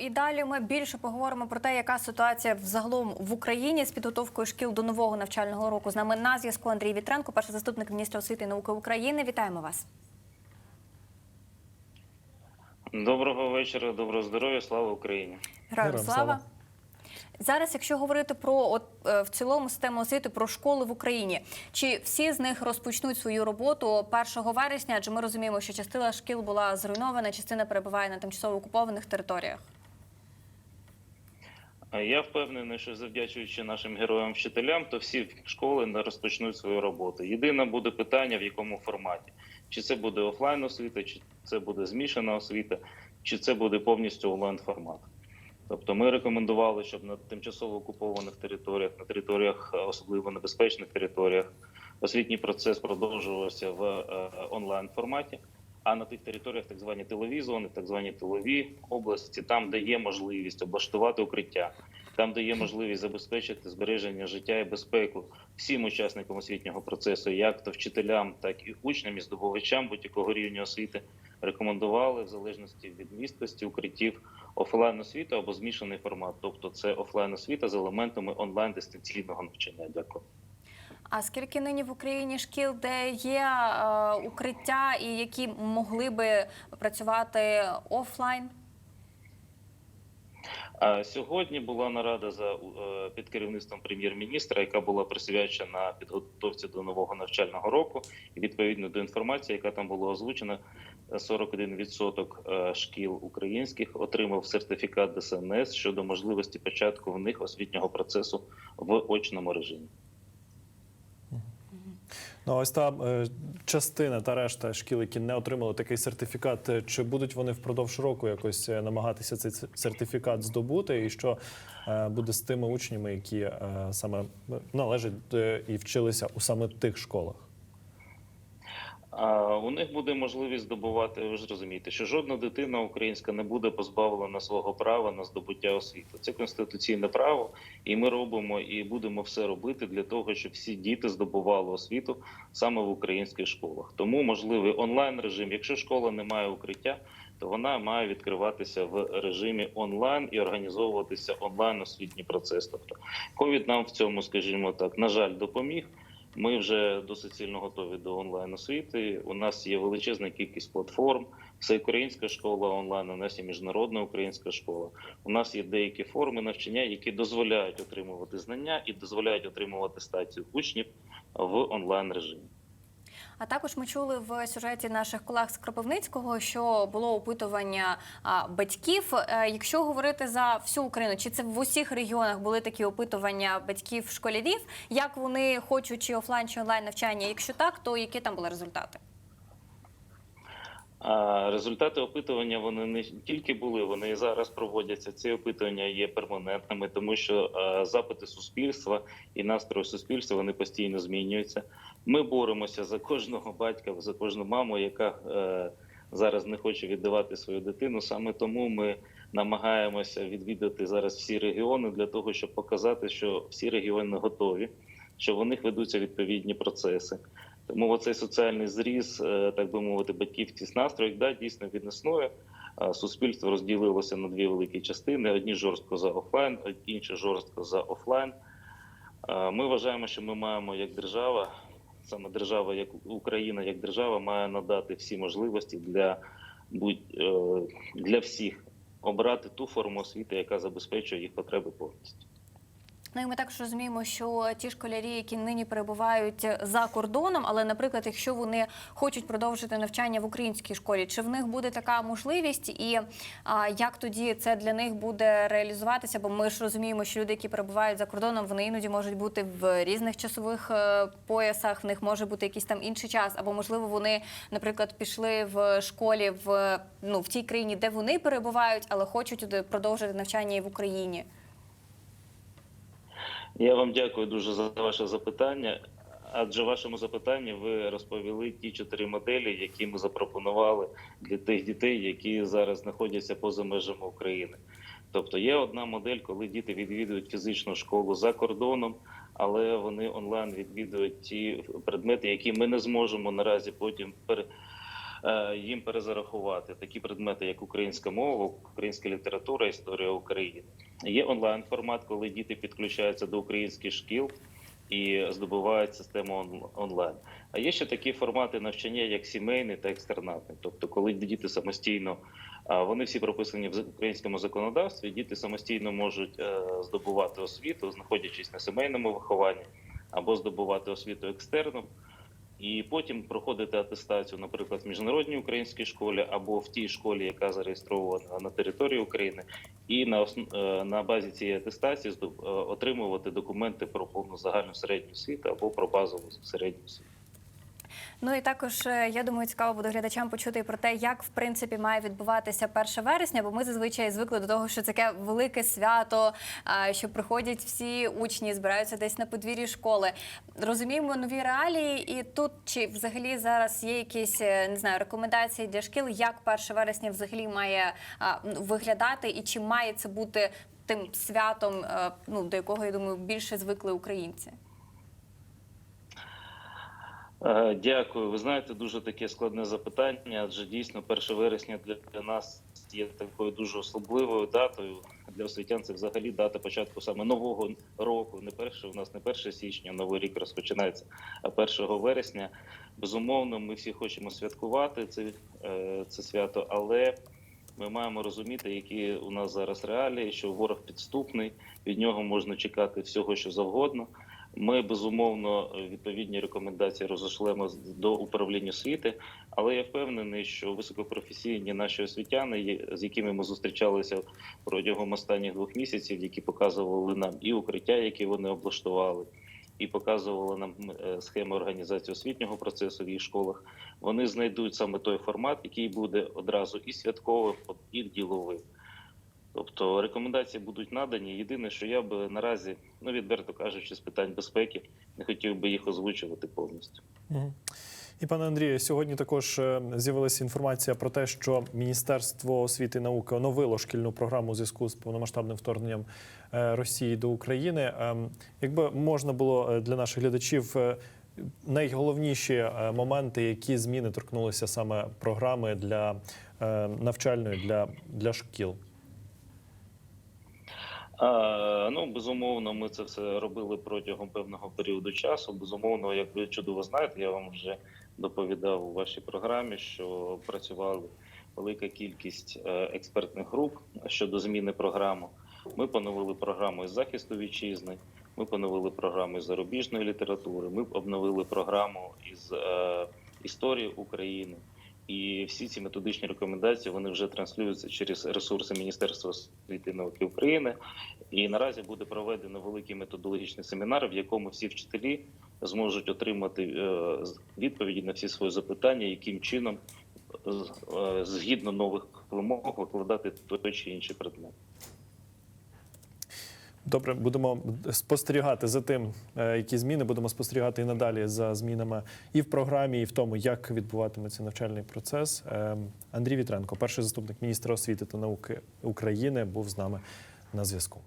і далі ми більше поговоримо про те, яка ситуація взагалом в Україні з підготовкою шкіл до нового навчального року. З нами на зв'язку Андрій Вітренко, перший заступник міністра освіти і науки України. Вітаємо вас. Доброго вечора, доброго здоров'я, слава Україні. Героям слава. Зараз, якщо говорити про от е, в цілому систему освіти про школи в Україні, чи всі з них розпочнуть свою роботу 1 вересня? Адже ми розуміємо, що частина шкіл була зруйнована, частина перебуває на тимчасово окупованих територіях. Я впевнений, що завдячуючи нашим героям-вчителям, то всі школи розпочнуть свою роботу. Єдине буде питання, в якому форматі: чи це буде офлайн освіта, чи це буде змішана освіта, чи це буде повністю онлайн формат. Тобто ми рекомендували, щоб на тимчасово окупованих територіях, на територіях е, особливо небезпечних територіях, освітній процес продовжувався в е, онлайн форматі. А на тих територіях, так звані тилові зони, так звані тилові області, там, де є можливість облаштувати укриття, там, де є можливість забезпечити збереження життя і безпеку всім учасникам освітнього процесу, як то вчителям, так і учням і здобувачам будь-якого рівня освіти, рекомендували в залежності від місткості укриттів офлайн освіту або змішаний формат, тобто це офлайн освіта з елементами онлайн дистанційного навчання. Дякую. А скільки нині в Україні шкіл, де є е, укриття і які могли би працювати офлайн? Сьогодні була нарада за е, під керівництвом прем'єр-міністра, яка була присвячена підготовці до нового навчального року, і відповідно до інформації, яка там була озвучена, 41% е, шкіл українських отримав сертифікат ДСНС щодо можливості початку в них освітнього процесу в очному режимі. Ну, ось та е, частина та решта шкіл, які не отримали такий сертифікат, е, чи будуть вони впродовж року якось е, намагатися цей сертифікат здобути, і що буде з тими учнями, які саме належать і вчилися у саме тих школах? А у них буде можливість здобувати. Ви ж розумієте, що жодна дитина українська не буде позбавлена свого права на здобуття освіти. Це конституційне право, і ми робимо і будемо все робити для того, щоб всі діти здобували освіту саме в українських школах. Тому можливий онлайн режим. Якщо школа не має укриття, то вона має відкриватися в режимі онлайн і організовуватися онлайн освітній процес. Тобто, ковід нам в цьому, скажімо так, на жаль, допоміг. Ми вже досить сильно готові до онлайн освіти. У нас є величезна кількість платформ. Всеукраїнська школа онлайн, у нас є міжнародна українська школа. У нас є деякі форми навчання, які дозволяють отримувати знання і дозволяють отримувати стацію учнів в онлайн режимі. А також ми чули в сюжеті наших колег з Кропивницького, що було опитування батьків. Е, Якщо говорити за всю Україну, чи це в усіх регіонах були такі опитування батьків школярів, як вони хочуть чи офлайн, чи онлайн навчання? Якщо так, то які там були результати? А результати опитування вони не тільки були, вони і зараз проводяться. Ці опитування є перманентними, тому що запити суспільства і настрої суспільства вони постійно змінюються. Ми боремося за кожного батька, за кожну маму, яка е, зараз не хоче віддавати свою дитину. Саме тому ми намагаємося відвідати зараз всі регіони для того, щоб показати, що всі регіони готові, що в них ведуться відповідні процеси. Тому оцей соціальний зріз, е, так би мовити, батьківських настроїв, да, дійсно він існує. Суспільство розділилося на дві великі частини: одні жорстко за офлайн, інші жорстко за офлайн. Ми вважаємо, що ми маємо як держава, саме держава, як Україна, як держава, має надати всі можливості для будь е, для всіх обрати ту форму освіти, яка забезпечує їх потреби повністю. Ну і ми також розуміємо, що ті школярі, які нині перебувають за кордоном, але, наприклад, якщо вони хочуть продовжити навчання в українській школі, чи в них буде така можливість, і а, як тоді це для них буде реалізуватися? Бо ми ж розуміємо, що люди, які перебувають за кордоном, вони іноді можуть бути в різних часових е, поясах, в них може бути якийсь там інший час, або можливо вони, наприклад, пішли в школі в ну в тій країні, де вони перебувають, але хочуть продовжити навчання і в Україні. Я вам дякую дуже за ваше запитання. Адже вашому запитанні ви розповіли ті чотири моделі, які ми запропонували для тих дітей, які зараз знаходяться поза межами України. Тобто є одна модель, коли діти відвідують фізичну школу за кордоном, але вони онлайн відвідують ті предмети, які ми не зможемо наразі потім пере- їм перезарахувати такі предмети, як українська мова, українська література, історія України. Є онлайн формат, коли діти підключаються до українських шкіл і здобувають систему онлайн. А є ще такі формати навчання, як сімейний та екстернатний. Тобто, коли діти самостійно, вони всі прописані в українському законодавстві, діти самостійно можуть е, здобувати освіту, знаходячись на сімейному вихованні, або здобувати освіту екстерну. І потім проходити атестацію, наприклад, в міжнародній українській школі або в тій школі, яка зареєстрована на території України, і на е, на базі цієї атестації е, отримувати документи про повну загальну середню освіту або про базову середню освіту. Ну і також е, я думаю, цікаво буде глядачам почути про те, як в принципі має відбуватися 1 вересня, бо ми зазвичай звикли до того, що це таке велике свято, що приходять всі учні, збираються десь на подвір'ї школи. Розуміємо нові реалії, і тут чи взагалі зараз є якісь е, не знаю рекомендації для шкіл, як 1 вересня взагалі має виглядати, і чи має це бути тим святом, е, ну до якого я думаю більше звикли українці. Е, Дякую. Ви знаєте, дуже таке складне запитання, адже дійсно 1 вересня для, нас є такою дуже особливою датою. Для освітян це взагалі дата початку саме нового року. Не перше у нас не 1 січня, новий рік розпочинається, а 1 вересня. Безумовно, ми всі хочемо святкувати це, е, це свято, але ми маємо розуміти, які у нас зараз реалії, що ворог підступний, від нього можна чекати всього, що завгодно. Ми безумовно відповідні рекомендації розійшлемо з- до управління освіти, але я впевнений, що високопрофесійні наші освітяни, з якими ми зустрічалися протягом останніх двох місяців, які показували нам і укриття, які вони облаштували, і показували нам е, схеми організації освітнього процесу в їх школах. Вони знайдуть саме той формат, який буде одразу і святковим, і діловим. Тобто рекомендації будуть надані. Єдине, що я би наразі, ну відверто кажучи, з питань безпеки, не хотів би їх озвучувати повністю. І пане Андрію, сьогодні також е, з'явилася інформація про те, що Міністерство освіти і науки оновило шкільну програму у зв'язку з повномасштабним вторгненням е, Росії до України. Ем, Якби можна було е, для наших глядачів найголовніші моменти, які зміни торкнулися саме програми для навчальної для, для шкіл. Ну безумовно, ми це все робили протягом певного періоду часу. Безумовно, як ви чудово знаєте, я вам вже доповідав у вашій програмі, що працювали велика кількість е, експертних груп щодо зміни програми. Ми поновили програму із захисту вітчизни. Ми поновили програму із зарубіжної літератури. Ми обновили програму із е, історії України. І всі ці методичні рекомендації вони вже транслюються через ресурси Міністерства освіти і науки України. І наразі буде проведено великий методологічний семінар, в якому всі вчителі зможуть отримати е, відповіді на всі свої запитання, яким чином е, згідно нових вимог викладати той чи інший предмет. Добре, будемо спостерігати за тим, е, які зміни будемо спостерігати і надалі за змінами і в програмі, і в тому, як відбуватиметься навчальний процес. Е, Андрій Вітренко, перший заступник міністра освіти та науки України, був з нами на зв'язку.